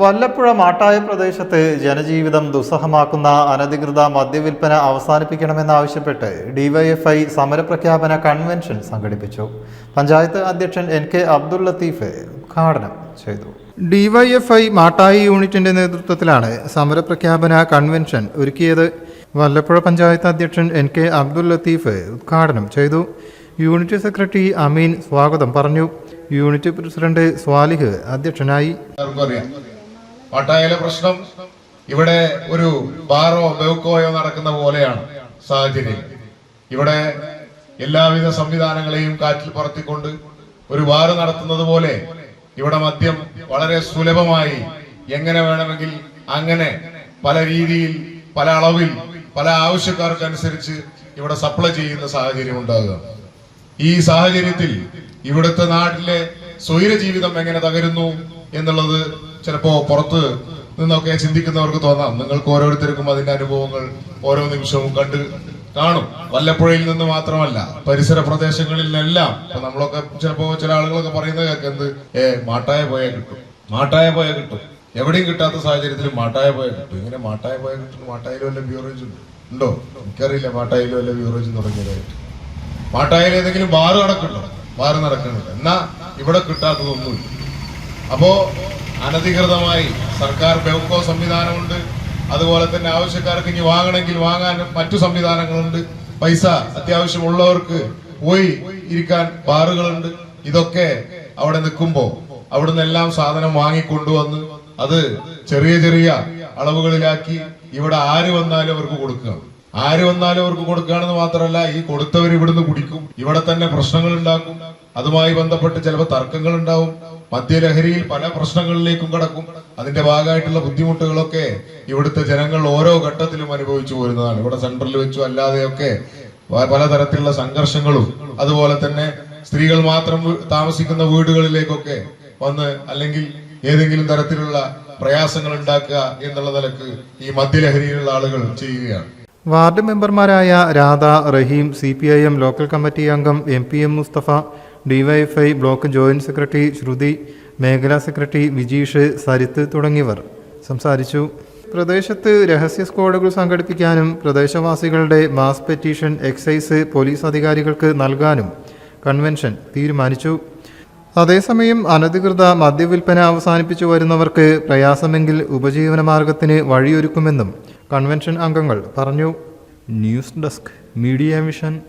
വല്ലപ്പുഴ മാട്ടായ പ്രദേശത്ത് ജനജീവിതം ദുസ്സഹമാക്കുന്ന അനധികൃത മദ്യവിൽപ്പന അവസാനിപ്പിക്കണമെന്നാവശ്യപ്പെട്ട് ഡിവൈഎഫ്ഐ സമരപ്രഖ്യാപന കൺവെൻഷൻ സംഘടിപ്പിച്ചു. പഞ്ചായത്ത് അധ്യക്ഷൻ എൻ കെ അബ്ദുൾ ലത്തീഫ് ഉദ്ഘാടനം ചെയ്തു. ഡിവൈഎഫ്ഐ മാട്ടായി യൂണിറ്റിന്റെ നേതൃത്വത്തിലാണ് സമരപ്രഖ്യാപന കൺവെൻഷൻ ഒരുക്കിയത്. വല്ലപ്പുഴ പഞ്ചായത്ത് അധ്യക്ഷൻ എൻ കെ അബ്ദുൾ ലത്തീഫ് ഉദ്ഘാടനം ചെയ്തു. യൂണിറ്റ് സെക്രട്ടറി അമീൻ സ്വാഗതം പറഞ്ഞു. യൂണിറ്റ് പ്രസിഡന്റ് സ്വാലിഹ് അധ്യക്ഷനായി. പട്ടായയിലെ പ്രശ്നം ഇവിടെ ഒരു ബാറോ ബെവക്കോയോ നടക്കുന്ന പോലെയാണ് സാഹചര്യം. ഇവിടെ എല്ലാവിധ സംവിധാനങ്ങളെയും കാറ്റിൽ പറത്തിക്കൊണ്ട് ഒരു വാറ് നടത്തുന്നത് പോലെ ഇവിടെ മദ്യം വളരെ സുലഭമായി എങ്ങനെ വേണമെങ്കിൽ അങ്ങനെ പല രീതിയിൽ പല അളവിൽ പല ആവശ്യക്കാർക്കനുസരിച്ച് ഇവിടെ സപ്ലൈ ചെയ്യുന്ന സാഹചര്യം ഉണ്ടാകുക. ഈ സാഹചര്യത്തിൽ ഇവിടുത്തെ നാട്ടിലെ സ്വൈര ജീവിതം എങ്ങനെ തകരുന്നു എന്നുള്ളത് ചിലപ്പോ പുറത്ത് നിന്നൊക്കെ ചിന്തിക്കുന്നവർക്ക് തോന്നാം. നിങ്ങൾക്ക് ഓരോരുത്തർക്കും അതിന്റെ അനുഭവങ്ങൾ ഓരോ നിമിഷവും കണ്ട് കാണും. വല്ലപ്പുഴയിൽ നിന്ന് മാത്രമല്ല പരിസര പ്രദേശങ്ങളിലെല്ലാം. ഇപ്പൊ നമ്മളൊക്കെ ചിലപ്പോ ചില ആളുകളൊക്കെ പറയുന്നത് കേൾക്കുന്നത് ഏ മാട്ടായ പോയ കിട്ടും. മാട്ടായ പോയ കിട്ടും. എവിടെയും കിട്ടാത്ത സാഹചര്യത്തിൽ മാട്ടായ പോയ കിട്ടും. ഇങ്ങനെ മാട്ടായ പോയ കിട്ടും? മാട്ടായാലും വല്ല ബ്യൂറേജ് ഉണ്ടോ? എനിക്കറിയില്ല മാട്ടായാലും വല്ല ബ്യൂറേജ് തുടങ്ങിയതായിട്ട്. മാട്ടായിൽ ഏതെങ്കിലും ബാറ് നടക്കുന്നുണ്ടോ? ബാറ് നടക്കുന്നില്ല. എന്നാ ഇവിടെ കിട്ടാത്തതൊന്നുമില്ല. അപ്പോ അനധികൃതമായി സർക്കാർ ബെവ്കോ സംവിധാനമുണ്ട്. അതുപോലെ തന്നെ ആവശ്യക്കാർക്ക് ഇനി വാങ്ങണമെങ്കിൽ വാങ്ങാൻ മറ്റു സംവിധാനങ്ങളുണ്ട്. പൈസ അത്യാവശ്യമുള്ളവർക്ക് പോയി ഇരിക്കാൻ ബാറുകളുണ്ട്. ഇതൊക്കെ അവിടെ നിൽക്കുമ്പോൾ അവിടുന്ന് എല്ലാം സാധനം വാങ്ങിക്കൊണ്ടുവന്ന് അത് ചെറിയ ചെറിയ അളവുകളിലാക്കി ഇവിടെ ആര് വന്നാലും അവർക്ക് കൊടുക്കുക ആര് വന്നാലും അവർക്ക് കൊടുക്കുകയാണെന്ന് മാത്രമല്ല ഈ കൊടുത്തവർ ഇവിടുന്ന് കുടിക്കും. ഇവിടെ തന്നെ പ്രശ്നങ്ങൾ ഉണ്ടാക്കും അതുമായി ബന്ധപ്പെട്ട് ചിലപ്പോൾ തർക്കങ്ങൾ ഉണ്ടാവും മദ്യലഹരിയിൽ പല പ്രശ്നങ്ങളിലേക്കും കടക്കും. അതിന്റെ ഭാഗമായിട്ടുള്ള ബുദ്ധിമുട്ടുകളൊക്കെ ഇവിടുത്തെ ജനങ്ങൾ ഓരോ ഘട്ടത്തിലും അനുഭവിച്ചു പോരുന്നതാണ്. ഇവിടെ സെൻട്രലിൽ വെച്ചു അല്ലാതെയൊക്കെ പലതരത്തിലുള്ള സംഘർഷങ്ങളും അതുപോലെ തന്നെ സ്ത്രീകൾ മാത്രം താമസിക്കുന്ന വീടുകളിലേക്കൊക്കെ വന്ന് അല്ലെങ്കിൽ ഏതെങ്കിലും തരത്തിലുള്ള പ്രയാസങ്ങൾ ഉണ്ടാക്കുക എന്നുള്ള നിലയ്ക്ക് ഈ മദ്യലഹരിയിലുള്ള ആളുകൾ ചെയ്യുകയാണ്. വാർഡ് മെമ്പർമാരായ Radha Rahim C P I M local committee അംഗം M P M Musthafa DYFI block joint secretary Shruthi മേഖലാ സെക്രട്ടറി വിജീഷ് സരിത്ത് തുടങ്ങിയവർ സംസാരിച്ചു. പ്രദേശത്ത് രഹസ്യ സ്ക്വാഡുകൾ സംഘടിപ്പിക്കാനും പ്രദേശവാസികളുടെ മാസ് പെറ്റീഷൻ എക്സൈസ് പോലീസ് അധികാരികൾക്ക് നൽകാനും കൺവെൻഷൻ തീരുമാനിച്ചു. അതേസമയം അനധികൃത മദ്യവിൽപ്പന അവസാനിപ്പിച്ചു വരുന്നവർക്ക് പ്രയാസമെങ്കിൽ ഉപജീവന മാർഗത്തിന് വഴിയൊരുക്കുമെന്നും കൺവെൻഷൻ അംഗങ്ങൾ പറഞ്ഞു. News desk media mission.